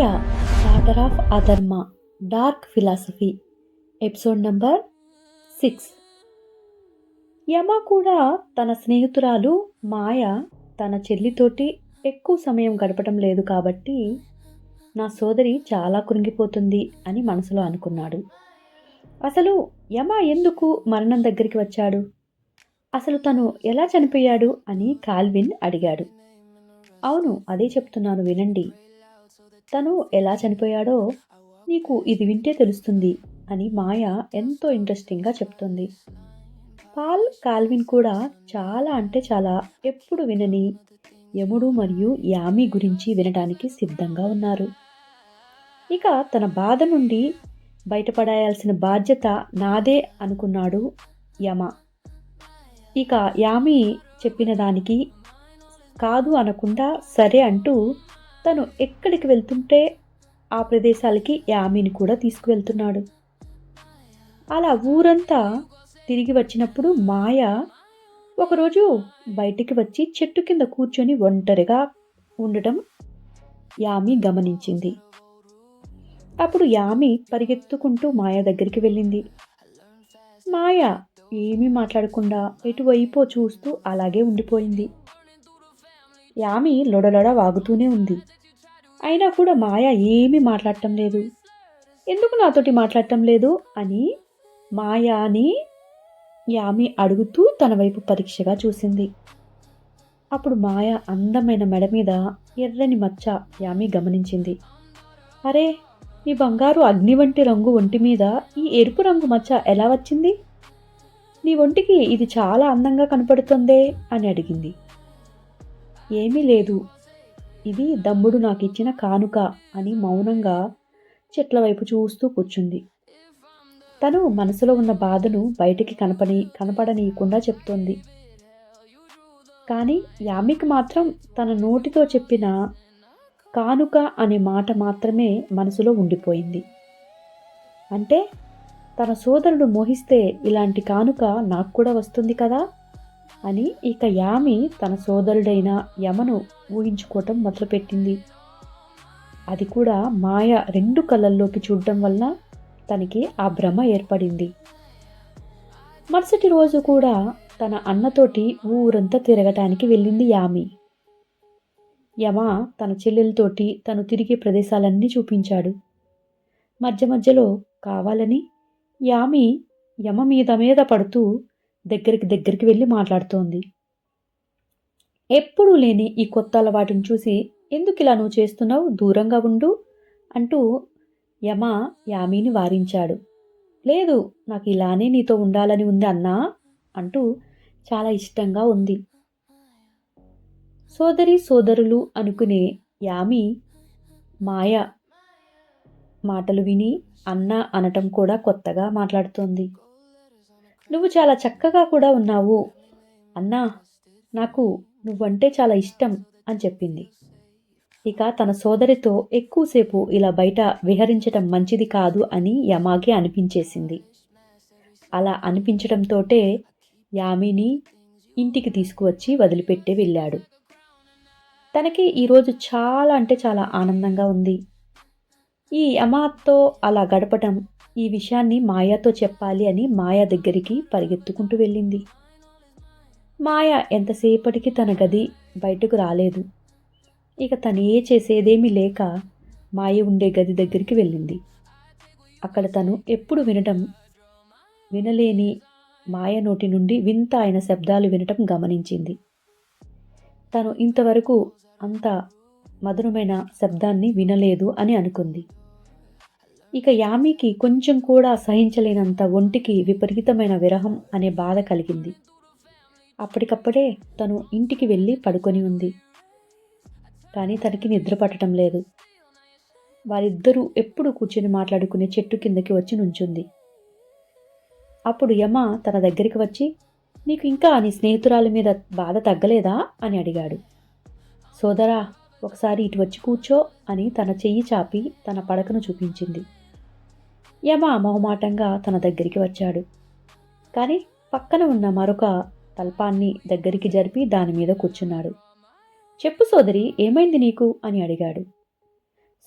Maya daughter of Adharma dark philosophy episode number six Yama కూడా తన స్నేహితురాలు మాయ తన చెల్లితోటి ఎక్కువ సమయం గడపడం లేదు కాబట్టి నా సోదరి చాలా కృంగిపోతుంది అని మనసులో అనుకున్నాడు. అసలు యమ ఎందుకు మరణం దగ్గరికి వచ్చాడు? అసలు తను ఎలా చనిపోయాడు అని కాల్విన్ అడిగాడు. అవును అదే చెప్తున్నాను వినండి. తను ఎలా చనిపోయాడో నీకు ఇది వింటే తెలుస్తుంది అని మాయ ఎంతో ఇంట్రెస్టింగ్గా చెప్తుంది. పాల్ కాల్విన్ కూడా చాలా అంటే చాలా ఎప్పుడు వినని యముడు మరియు యామి గురించి వినడానికి సిద్ధంగా ఉన్నారు. ఇక తన బాధ నుండి బయటపడాల్సిన బాధ్యత నాదే అనుకున్నాడు యమ. ఇక యామి చెప్పిన దానికి కాదు అనకుండా సరే అంటూ తను ఎక్కడికి వెళ్తుంటే ఆ ప్రదేశాలకి యామిని కూడా తీసుకువెళ్తున్నాడు. అలా ఊరంతా తిరిగి వచ్చినప్పుడు మాయ ఒకరోజు బయటికి వచ్చి చెట్టు కింద కూర్చొని ఒంటరిగా ఉండటం యామి గమనించింది. అప్పుడు యామి పరిగెత్తుకుంటూ మాయ దగ్గరికి వెళ్ళింది. మాయ ఏమీ మాట్లాడకుండా ఎటువైపో చూస్తూ అలాగే ఉండిపోయింది. యామి లొడలొడ వాగుతూనే ఉంది. అయినా కూడా మాయ ఏమీ మాట్లాడటం లేదు. ఎందుకు నాతోటి మాట్లాడటం లేదు? అని మాయాని యామి అడుగుతూ తన వైపు పరీక్షగా చూసింది. అప్పుడు మాయ అందమైన మెడ మీద ఎర్రని మచ్చ యామి గమనించింది. అరే ఈ బంగారు అగ్ని వంటి రంగు ఒంటి మీద ఈ ఎరుపు రంగు మచ్చ ఎలా వచ్చింది? నీ ఒంటికి ఇది చాలా అందంగా కనపడుతుందే అని అడిగింది. ఏమీ లేదు. ఇది దమ్ముడు నాకు ఇచ్చిన కానుక అని మౌనంగా చెట్ల వైపు చూస్తూ కూర్చుంది. తను మనసులో ఉన్న బాధను బయటికి కనపని కనపడనీయకుండా చెప్తోంది. కానీ యామికి మాత్రం తన నోటితో చెప్పిన కానుక అనే మాట మాత్రమే మనసులో ఉండిపోయింది. అంటే తన సోదరుడు మోహిస్తే ఇలాంటి కానుక నాకు కూడా వస్తుంది కదా? అని ఇక యామి తన సోదరుడైన యమను ఊహించుకోవటం మొదలుపెట్టింది. అది కూడా మాయ రెండు కళ్ళల్లోకి చూడటం వల్ల తనకి ఆ భ్రమ ఏర్పడింది. మరుసటి రోజు కూడా తన అన్నతోటి ఊరంతా తిరగటానికి వెళ్ళింది యామి. యమ తన చెల్లెలతోటి తను తిరిగే ప్రదేశాలన్నీ చూపించాడు. మధ్య మధ్యలో కావాలని యామి యమ మీద మీద పడుతూ దగ్గరికి దగ్గరికి వెళ్ళి మాట్లాడుతోంది. ఎప్పుడూ లేని ఈ కొత్త అలవాటును చూసి ఎందుకు ఇలా నువ్వు చేస్తున్నావు? దూరంగా ఉండు అంటూ యమ యామిని వారించాడు. లేదు నాకు ఇలానే నీతో ఉండాలని ఉంది అన్నా అంటూ చాలా ఇష్టంగా ఉంది. సోదరి సోదరులు అనుకునే యామి మాయ మాటలు విని అన్న అనటం కూడా కొత్తగా మాట్లాడుతోంది. నువ్వు చాలా చక్కగా కూడా ఉన్నావు. అన్నా నాకు నువ్వంటే చాలా ఇష్టం అని చెప్పింది. ఇక తన సోదరితో ఎక్కువసేపు ఇలా బయట విహరించటం మంచిది కాదు అని యమాకి అనిపించేసింది. అలా అనిపించడంతోటే యామిని ఇంటికి తీసుకువచ్చి వదిలిపెట్టే వెళ్ళాడు. తనకి ఈరోజు చాలా అంటే చాలా ఆనందంగా ఉంది. ఈ యమాతో అలా గడపటం ఈ విషయాన్ని మాయాతో చెప్పాలి అని మాయా దగ్గరికి పరిగెత్తుకుంటూ వెళ్ళింది. మాయ ఎంతసేపటికి తన గది బయటకు రాలేదు. ఇక తనే ఏ చేసేదేమీ లేక మాయ ఉండే గది దగ్గరికి వెళ్ళింది. అక్కడ తను ఎప్పుడు వినటం వినలేని మాయ నోటి నుండి వింత అయిన శబ్దాలు వినటం గమనించింది. తను ఇంతవరకు అంత మధురమైన శబ్దాన్ని వినలేదు అని అనుకుంది. ఇక యామికి కొంచెం కూడా సహించలేనంత ఒంటికి విపరీతమైన విరహం అనే బాధ కలిగింది. అప్పటికప్పుడే తను ఇంటికి వెళ్ళి పడుకొని ఉంది. కానీ తనకి నిద్ర పట్టడం లేదు. వారిద్దరూ ఎప్పుడు కూర్చొని మాట్లాడుకునే చెట్టు కిందకి వచ్చి నుంచుంది. అప్పుడు యమ తన దగ్గరికి వచ్చి నీకు ఇంకా నీ స్నేహితురాల మీద బాధ తగ్గలేదా? అని అడిగాడు. సోదరా ఒకసారి ఇటు వచ్చి కూర్చో అని తన చెయ్యి చాపి తన పడకను చూపించింది. యమ మొహమాటంగా తన దగ్గరికి వచ్చాడు. కానీ పక్కన ఉన్న మరొక తల్పాన్ని దగ్గరికి జరిపి దాని మీద కూర్చున్నాడు. చెప్పు సోదరి ఏమైంది నీకు? అని అడిగాడు.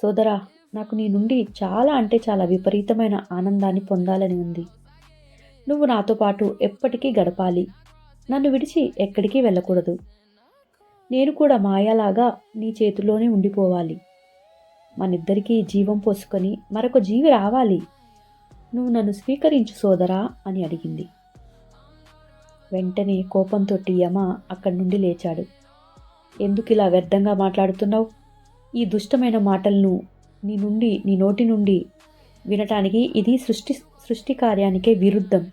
సోదరా నాకు నీ నుండి చాలా అంటే చాలా విపరీతమైన ఆనందాన్ని పొందాలని ఉంది. నువ్వు నాతో పాటు ఎప్పటికీ గడపాలి. నన్ను విడిచి ఎక్కడికి వెళ్ళకూడదు. నేను కూడా మాయాలాగా నీ చేతిలోనే ఉండిపోవాలి. మనిద్దరికీ జీవం పోసుకొని మరొక జీవి రావాలి. నువ్వు నన్ను స్వీకరించు సోదరా అని అడిగింది. వెంటనే కోపంతో యమ అక్కడి నుండి లేచాడు. ఎందుకు ఇలా వ్యర్థంగా మాట్లాడుతున్నావు? ఈ దుష్టమైన మాటలను నీ నుండి నీ నోటి నుండి వినటానికి ఇది సృష్టి సృష్టి కార్యానికే విరుద్ధం.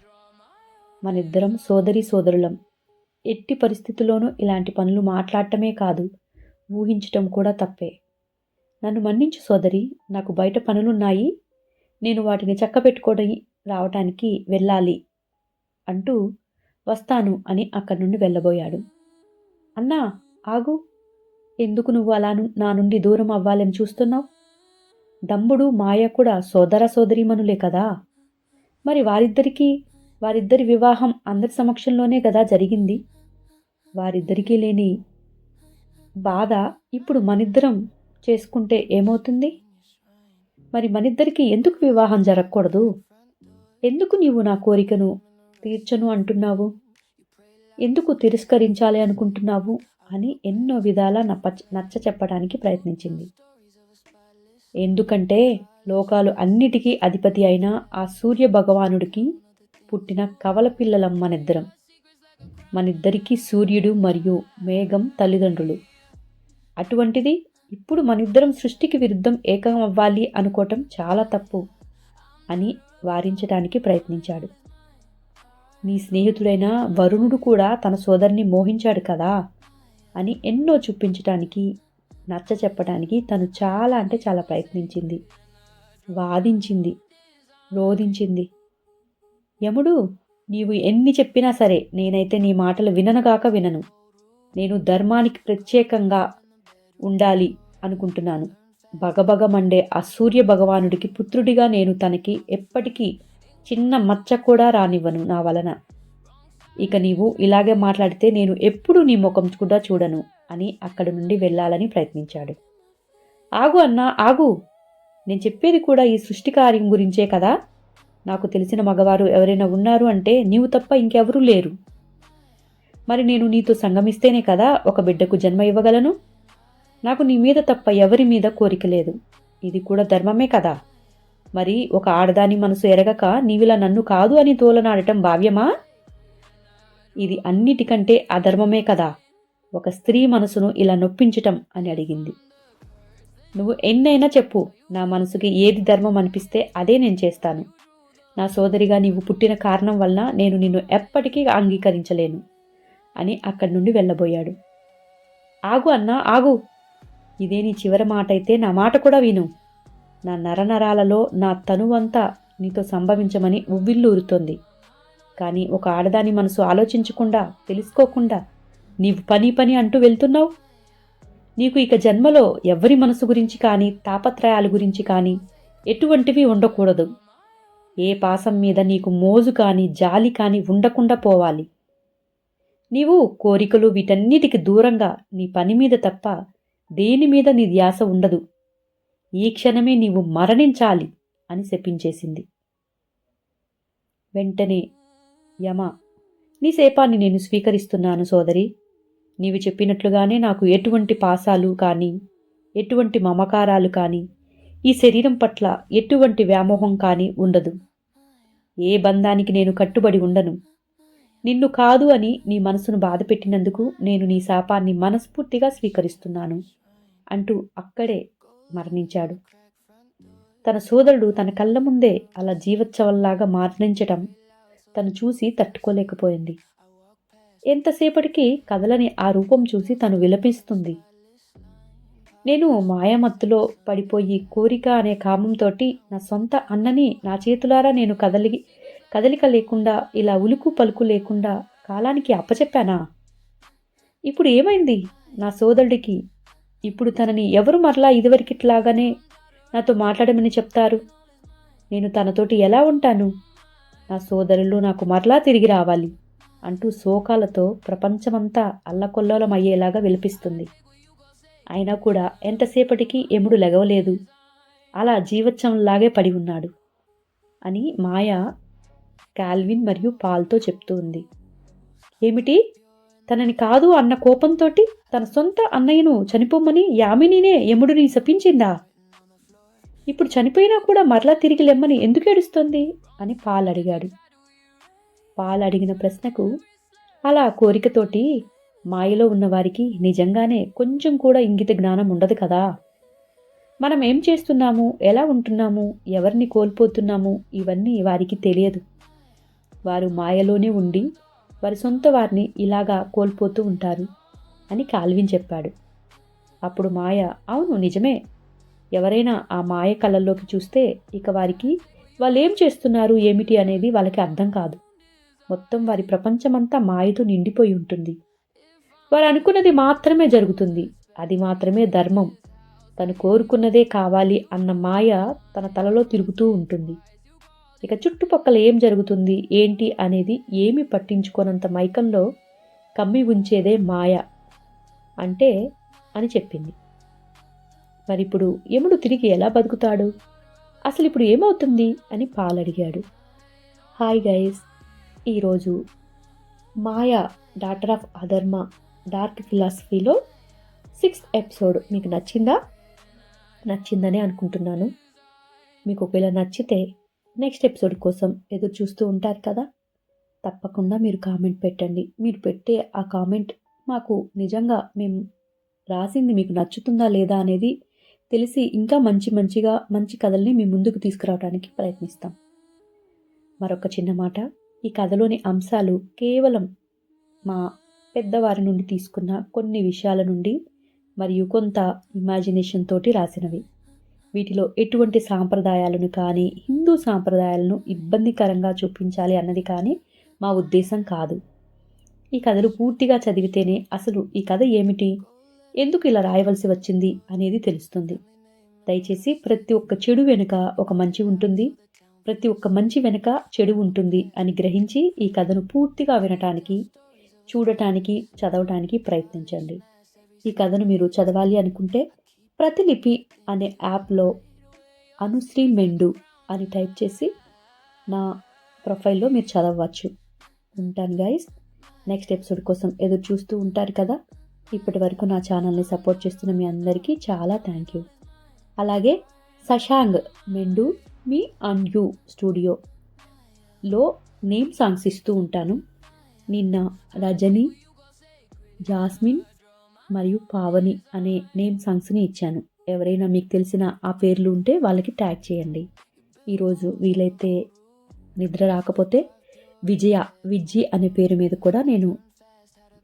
మనిద్దరం సోదరి సోదరులం. ఎట్టి పరిస్థితుల్లోనూ ఇలాంటి పనులు మాట్లాడటమే కాదు ఊహించటం కూడా తప్పే. నన్ను మన్నించు సోదరి. నాకు బయట పనులున్నాయి. నేను వాటిని చక్కబెట్టుకోవడం రావటానికి వెళ్ళాలి అంటూ వస్తాను అని అక్కడి నుండి వెళ్ళబోయాడు. అన్నా ఆగు. ఎందుకు నువ్వు అలా నా నుండి దూరం అవ్వాలని చూస్తున్నావు? దమ్ముడు మాయ కూడా సోదర సోదరీమణులే కదా. మరి వారిద్దరికీ వారిద్దరి వివాహం అందరి సమక్షంలోనే కదా జరిగింది? వారిద్దరికీ లేని బాధ ఇప్పుడు మనిద్దరం చేసుకుంటే ఏమవుతుంది? మరి మనిద్దరికీ ఎందుకు వివాహం జరగకూడదు? ఎందుకు నీవు నా కోరికను తీర్చను అంటున్నావు? ఎందుకు తిరస్కరించాలి అనుకుంటున్నావు? అని ఎన్నో విధాలా నప్ప నచ్చ చెప్పడానికి ప్రయత్నించింది. ఎందుకంటే లోకాలు అన్నిటికీ అధిపతి అయిన ఆ సూర్య భగవానుడికి పుట్టిన కవల పిల్లలం మనిద్దరం. మనిద్దరికీ సూర్యుడు మరియు మేఘం తల్లిదండ్రులు. అటువంటిది ఇప్పుడు మనిద్దరం సృష్టికి విరుద్ధం ఏకం అవ్వాలి అనుకోవటం చాలా తప్పు అని వారించడానికి ప్రయత్నించాడు. నీ స్నేహితుడైన వరుణుడు కూడా తన సోదరిని మోహించాడు కదా అని ఎన్నో చూపించటానికి నచ్చ చెప్పడానికి తను చాలా అంటే చాలా ప్రయత్నించింది. వాదించింది. రోధించింది. యముడు నీవు ఎన్ని చెప్పినా సరే నేనైతే నీ మాటలు విననుగాక వినను. నేను ధర్మానికి ప్రత్యేకంగా ఉండాలి అనుకుంటున్నాను. బగబగ మండే ఆ సూర్య భగవానుడికి పుత్రుడిగా నేను తనకి ఎప్పటికీ చిన్న మచ్చ కూడా రానివ్వను నా వలన. ఇక నీవు ఇలాగే మాట్లాడితే నేను ఎప్పుడూ నీ ముఖం కూడా చూడను అని అక్కడి నుండి వెళ్ళాలని ప్రయత్నించాడు. ఆగు అన్నా ఆగు. నేను చెప్పేది కూడా ఈ సృష్టి కార్యం గురించే కదా? నాకు తెలిసిన మగవారు ఎవరైనా ఉన్నారు అంటే నీవు తప్ప ఇంకెవరూ లేరు. మరి నేను నీతో సంగమిస్తేనే కదా ఒక బిడ్డకు జన్మ ఇవ్వగలను? నాకు నీ మీద తప్ప ఎవరి మీద కోరిక లేదు. ఇది కూడా ధర్మమే కదా. మరి ఒక ఆడదాని మనసు ఎరగక నీవిలా నన్ను కాదు అని తోలనాడటం భావ్యమా? ఇది అన్నిటికంటే అధర్మమే కదా. ఒక స్త్రీ మనసును ఇలా నొప్పించటం అని అడిగింది. నువ్వు ఎన్నైనా చెప్పు నా మనసుకి ఏది ధర్మం అనిపిస్తే అదే నేను చేస్తాను. నా సోదరిగా నీవు పుట్టిన కారణం వలన నేను నిన్ను ఎప్పటికీ అంగీకరించలేను అని అక్కడి నుండి వెళ్ళబోయాడు. ఆగు అన్నా ఆగు. ఇదే నీ చివరి మాట అయితే నా మాట కూడా విను. నా నరనరాలలో నా తనువంతా నీతో సంభవించమని ఉవ్విల్లూరుతోంది కానీ ఒక ఆడదాని మనసు ఆలోచించకుండా తెలుసుకోకుండా నీవు పని పని అంటూ వెళ్తున్నావు? నీకు ఇక జన్మలో ఎవరి మనసు గురించి కానీ తాపత్రయాల గురించి కానీ ఎటువంటివి ఉండకూడదు. ఏ పాసం మీద నీకు మోజు కానీ జాలి కానీ ఉండకుండా పోవాలి. నీవు కోరికలు వీటన్నిటికి దూరంగా నీ పని మీద తప్ప దేని మీద నీ ధ్యాస ఉండదు. ఈ క్షణమే నీవు మరణించాలి అని శపించేసింది. వెంటనే యమ నీ సేపాన్ని నేను స్వీకరిస్తున్నాను సోదరి. నీవు చెప్పినట్లుగానే నాకు ఎటువంటి పాసాలు కానీ ఎటువంటి మమకారాలు కానీ ఈ శరీరం పట్ల ఎటువంటి వ్యామోహం కానీ ఉండదు. ఏ బంధానికి నేను కట్టుబడి ఉండను. నిన్ను కాదు అని నీ మనసును బాధపెట్టినందుకు నేను నీ శాపాన్ని మనస్ఫూర్తిగా స్వీకరిస్తున్నాను అంటూ అక్కడే మరణించాడు. తన సోదరుడు తన కళ్ళ ముందే అలా జీవోత్సవంలాగా మరణించటం తను చూసి తట్టుకోలేకపోయింది. ఎంతసేపటికి కదలని ఆ రూపం చూసి తను విలపిస్తుంది. నేను మాయామత్తులో పడిపోయి కోరిక అనే కామంతోటి నా సొంత అన్నని నా చేతులారా నేను కదలి కదలిక లేకుండా ఇలా ఉలుకు పలుకు లేకుండా కాలానికి అప్పచెప్పానా? ఇప్పుడు ఏమైంది? నా సోదరుడికి ఇప్పుడు తనని ఎవరు మరలా ఇదివరకిట్లాగానే నాతో మాట్లాడమని చెప్తారు? నేను తనతోటి ఎలా ఉంటాను? నా సోదరులు నాకు మరలా తిరిగి రావాలి అంటూ శోకాలతో ప్రపంచమంతా అల్లకొల్లోలం అయ్యేలాగా విలిపిస్తుంది. అయినా కూడా ఎంతసేపటికి ఎముడు లెగవలేదు అలా జీవచ్చంలాగే పడి ఉన్నాడు అని మాయ కాల్విన్ మరియు పాల్తో చెప్తూ ఉంది. ఏమిటి? తనని కాదు అన్న కోపంతో తన సొంత అన్నయ్యను చనిపోమని యామినీనే యముడిని శపించిందా? ఇప్పుడు చనిపోయినా కూడా మరలా తిరిగి లెమ్మని ఎందుకు ఏడుస్తోంది? అని పాల్ అడిగాడు. పాల్ అడిగిన ప్రశ్నకు అలా కోరికతోటి మాయలో ఉన్నవారికి నిజంగానే కొంచెం కూడా ఇంగిత జ్ఞానం ఉండదు కదా? మనం ఏం చేస్తున్నాము? ఎలా ఉంటున్నాము? ఎవరిని కోల్పోతున్నాము? ఇవన్నీ వారికి తెలియదు. వారు మాయలోనే ఉండి వారి సొంత వారిని ఇలాగా కోల్పోతూ ఉంటారు అని కాల్విన్ చెప్పాడు. అప్పుడు మాయ అవును నిజమే. ఎవరైనా ఆ మాయ కళ్ళల్లోకి చూస్తే ఇక వారికి వాళ్ళు ఏం చేస్తున్నారు ఏమిటి అనేది వాళ్ళకి అర్థం కాదు. మొత్తం వారి ప్రపంచమంతా మాయతో నిండిపోయి ఉంటుంది. వారు అనుకున్నది మాత్రమే జరుగుతుంది. అది మాత్రమే ధర్మం. తను కోరుకున్నదే కావాలి అన్న మాయ తన తలలో తిరుగుతూ ఉంటుంది. ఇక చుట్టుపక్కల ఏం జరుగుతుంది ఏంటి అనేది ఏమి పట్టించుకోనంత మైకంలో కమ్మి ఉంచేదే మాయ అంటే అని చెప్పింది. మరి ఇప్పుడు యముడు తిరిగి ఎలా బతుకుతాడు? అసలు ఇప్పుడు ఏమవుతుంది అని పాలడిగాడు. హాయ్ గైస్ ఈరోజు Maya daughter of Adharma dark ఫిలాసఫీలో sixth episode. మీకు నచ్చిందా? నచ్చిందనే అనుకుంటున్నాను. మీకు ఒకవేళ నచ్చితే నెక్స్ట్ ఎపిసోడ్ కోసం ఎదురు చూస్తూ ఉంటారు కదా? తప్పకుండా మీరు కామెంట్ పెట్టండి. మీరు పెట్టే ఆ కామెంట్ మాకు నిజంగా మేము రాసింది మీకు నచ్చుతుందా లేదా అనేది తెలిసి ఇంకా మంచి మంచిగా మంచి కథల్ని మీ ముందుకు తీసుకురావడానికి ప్రయత్నిస్తాం. మరొక చిన్న మాట. ఈ కథలోని అంశాలు కేవలం మా పెద్దవారి నుండి తీసుకున్న కొన్ని విషయాల నుండి మరియు కొంత ఇమాజినేషన్ తోటి రాసినవి. వీటిలో ఎటువంటి సాంప్రదాయాలను కానీ హిందూ సాంప్రదాయాలను ఇబ్బందికరంగా చూపించాలి అన్నది కానీ మా ఉద్దేశం కాదు. ఈ కథలు పూర్తిగా చదివితేనే అసలు ఈ కథ ఏమిటి? ఎందుకు ఇలా రాయవలసి వచ్చింది అనేది తెలుస్తుంది. దయచేసి ప్రతి ఒక్క చెడు వెనుక ఒక మంచి ఉంటుంది. ప్రతి ఒక్క మంచి వెనుక చెడు ఉంటుంది అని గ్రహించి ఈ కథను పూర్తిగా వినటానికి చూడటానికి చదవటానికి ప్రయత్నించండి. ఈ కథను మీరు చదవాలి అనుకుంటే ప్రతిలిపి అనే యాప్లో అనుశ్రీ మెండు అని టైప్ చేసి నా ప్రొఫైల్లో మీరు చదవచ్చు ఉంటాను గైస్ నెక్స్ట్ ఎపిసోడ్ కోసం ఎదురు చూస్తూ ఉంటారు కదా? ఇప్పటి వరకు నా ఛానల్ని సపోర్ట్ చేస్తున్న మీ అందరికీ చాలా థ్యాంక్ యూ అలాగే సశాంగ్ మెండు మీ అండ్ యూ స్టూడియోలో నేమ్ సాంగ్స్ ఇస్తూ ఉంటాను. నిన్న రజని జాస్మిన్ మరియు పావని అనే నేమ్ సాంగ్స్ని ఇచ్చాను. ఎవరైనా మీకు తెలిసిన ఆ పేర్లు ఉంటే వాళ్ళకి ట్యాగ్ చేయండి. ఈరోజు వీలైతే నిద్ర రాకపోతే విజయ విజ్జి అనే పేరు మీద కూడా నేను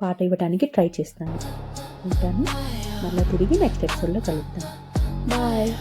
పాట ఇవ్వడానికి ట్రై చేస్తాను. ఉంటాను. మళ్ళీ తిరిగి నెక్స్ట్ ఎపిసోడ్లో కలుద్దాం. బాయ్